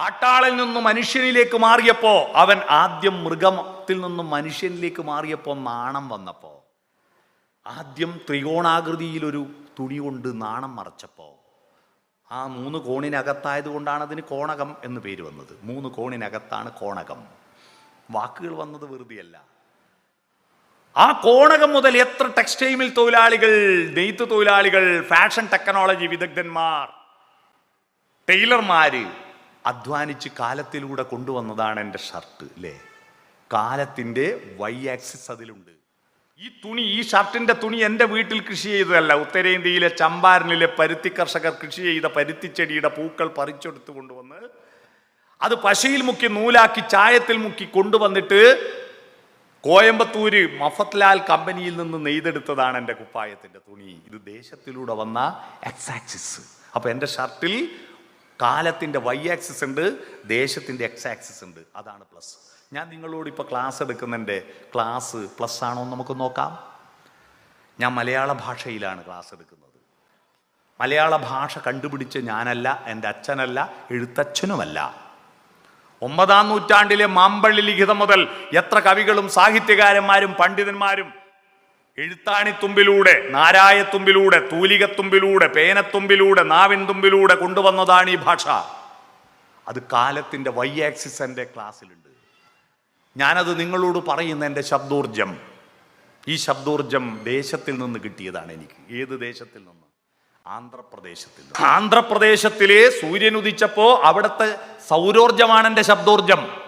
കാട്ടാളിൽ നിന്നും മനുഷ്യനിലേക്ക് മാറിയപ്പോ അവൻ ആദ്യം മൃഗത്തിൽ നിന്നും മനുഷ്യനിലേക്ക് മാറിയപ്പോ നാണം വന്നപ്പോ. ആദ്യം ത്രികോണാകൃതിയിൽ ഒരു തുണി കൊണ്ട് നാണം മറച്ചപ്പോ. ആ മൂന്ന് കോണിനകത്തായത് കൊണ്ടാണ് അതിന് കോണകം എന്ന് പേര് വന്നത്. മൂന്ന് കോണിനകത്താണ് കോണകം. വാക്കുകൾ വന്നത് വെറുതെയല്ല. ആ കോണകം മുതൽ എത്ര ടെക്സ്റ്റൈമിൽ തൊഴിലാളികൾ നെയ്ത്ത് തൊഴിലാളികൾ ഫാഷൻ ടെക്നോളജി വിദഗ്ധന്മാർ ടൈലർമാര് അധ്വാനിച്ച് കാലത്തിലൂടെ കൊണ്ടുവന്നതാണ് എന്റെ ഷർട്ട് അല്ലേ കാലത്തിന്റെ വൈ ആക്സിസ് അതിലുണ്ട്. ഈ തുണി ഈ ഷർട്ടിന്റെ തുണി എന്റെ വീട്ടിൽ കൃഷി ചെയ്തതല്ല. ഉത്തരേന്ത്യയിലെ ചമ്പാരനിലെ പരുത്തി കർഷകർ കൃഷി ചെയ്ത പരുത്തിച്ചെടിയുടെ പൂക്കൾ പറിച്ചെടുത്ത് കൊണ്ടുവന്ന് അത് പശയിൽ മുക്കി നൂലാക്കി ചായത്തിൽ മുക്കി കൊണ്ടുവന്നിട്ട് കോയമ്പത്തൂര് മഫത്ലാൽ കമ്പനിയിൽ നിന്ന് നെയ്തെടുത്തതാണ് എന്റെ കുപ്പായത്തിന്റെ തുണി. ഇത് ദേശത്തിലൂടെ വന്ന എക്സാക്സിസ് അപ്പോൾ എന്റെ ഷർട്ടിൽ കാലത്തിന്റെ വൈ ആക്സിസ് ഉണ്ട് ദേശത്തിന്റെ എക്സ് ആക്സിസ് ഉണ്ട്. അതാണ് പ്ലസ് ഞാൻ നിങ്ങളോട് ഇപ്പോൾ ക്ലാസ് എടുക്കുന്നതിന്റെ ക്ലാസ് പ്ലസ് ആണോ എന്ന് നമുക്ക് നോക്കാം. ഞാൻ മലയാള ഭാഷയിലാണ് ക്ലാസ് എടുക്കുന്നത്. മലയാള ഭാഷ കണ്ടുപിടിച്ച് ഞാനല്ല എന്റെ അച്ഛനല്ല എഴുത്തച്ഛനുമല്ല. ഒമ്പതാം നൂറ്റാണ്ടിലെ മാമ്പള്ളി ലിഖിതം മുതൽ എത്ര കവികളും സാഹിത്യകാരന്മാരും പണ്ഡിതന്മാരും എഴുത്താണിത്തുമ്പിലൂടെ നാരായത്തുമ്പിലൂടെ തൂലികത്തുമ്പിലൂടെ പേനത്തുമ്പിലൂടെ നാവിൻ തുമ്പിലൂടെ കൊണ്ടുവന്നതാണ് ഈ ഭാഷ. അത് കാലത്തിന്റെ വൈ ആക്സിസ് എന്റെ ക്ലാസ്സിലുണ്ട്. ഞാനത് നിങ്ങളോട് പറയുന്ന എന്റെ ശബ്ദോർജം ഈ ശബ്ദോർജം ദേശത്തിൽ നിന്ന് കിട്ടിയതാണ് എനിക്ക്. ഏത് ദേശത്തിൽ നിന്ന്? ആന്ധ്രാപ്രദേശത്തിൽ. ആന്ധ്രാപ്രദേശത്തിലെ സൂര്യൻ ഉദിച്ചപ്പോൾ അവിടുത്തെ സൗരോർജമാണ് എന്റെ ശബ്ദോർജം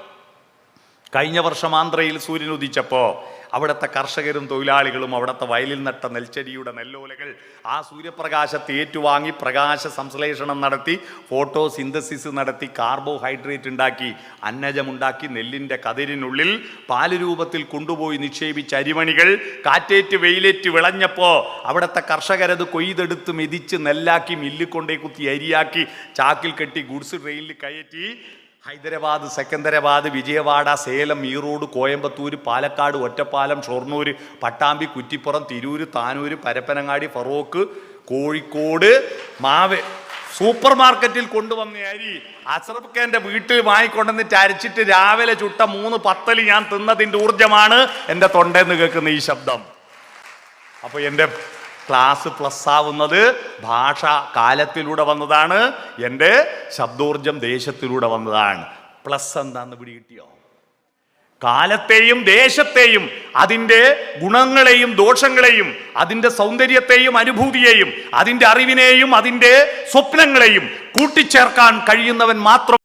കഴിഞ്ഞ വർഷം ആന്ധ്രയിൽ സൂര്യൻ ഉദിച്ചപ്പോ അവിടുത്തെ കർഷകരും തൊഴിലാളികളും അവിടുത്തെ വയലിൽ നട്ട നെൽച്ചെടിയുടെ നെല്ലോലകൾ ആ സൂര്യപ്രകാശത്തെ ഏറ്റുവാങ്ങി പ്രകാശ സംശ്ലേഷണം നടത്തി ഫോട്ടോ സിന്തസിസ് നടത്തി കാർബോഹൈഡ്രേറ്റ് ഉണ്ടാക്കി അന്നജമുണ്ടാക്കി നെല്ലിന്റെ കതിരിനുള്ളിൽ പാൽ രൂപത്തിൽ കൊണ്ടുപോയി നിക്ഷേപിച്ച അരിമണികൾ കാറ്റേറ്റ് വെയിലേറ്റ് വിളഞ്ഞപ്പോൾ അവിടുത്തെ കർഷകരത് കൊയ്തെടുത്ത് മെതിച്ച് നെല്ലാക്കി മില്ലിൽ കൊണ്ടേ കുത്തി അരിയാക്കി ചാക്കിൽ കെട്ടി ഗുഡ്സ് ട്രെയിനിൽ കയറ്റി ഹൈദരാബാദ് സെക്കന്ദരാബാദ് വിജയവാഡ സേലം ഈറോഡ് കോയമ്പത്തൂർ പാലക്കാട് ഒറ്റപ്പാലം ഷൊർണൂർ പട്ടാമ്പി കുറ്റിപ്പുറം തിരൂർ താനൂർ പരപ്പനങ്ങാടി ഫറോക്ക് കോഴിക്കോട് മാവ്. സൂപ്പർ മാർക്കറ്റിൽ കൊണ്ടുവന്ന അരി അസറഫ് വീട്ടിൽ വാങ്ങിക്കൊണ്ടുവന്നിട്ട് അരച്ചിട്ട് രാവിലെ ചുട്ട മൂന്ന് പത്തൽ ഞാൻ തിന്നതിന്റെ ഊർജമാണ് എന്റെ തൊണ്ടേന്ന് കേൾക്കുന്ന ഈ ശബ്ദം. അപ്പോൾ എന്റെ ക്ലാസ് പ്ലസ് ആവുന്നത് ഭാഷ കാലത്തിലൂടെ വന്നതാണ്. എന്റെ ശബ്ദോർജം ദേശത്തിലൂടെ വന്നതാണ്. പ്ലസ് എന്താന്ന് പിടി കിട്ടിയോ കാലത്തെയും ദേശത്തെയും അതിന്റെ ഗുണങ്ങളെയും ദോഷങ്ങളെയും അതിന്റെ സൗന്ദര്യത്തെയും അനുഭൂതിയെയും അതിന്റെ അറിവിനെയും അതിന്റെ സ്വപ്നങ്ങളെയും കൂട്ടിച്ചേർക്കാൻ കഴിയുന്നവൻ മാത്രം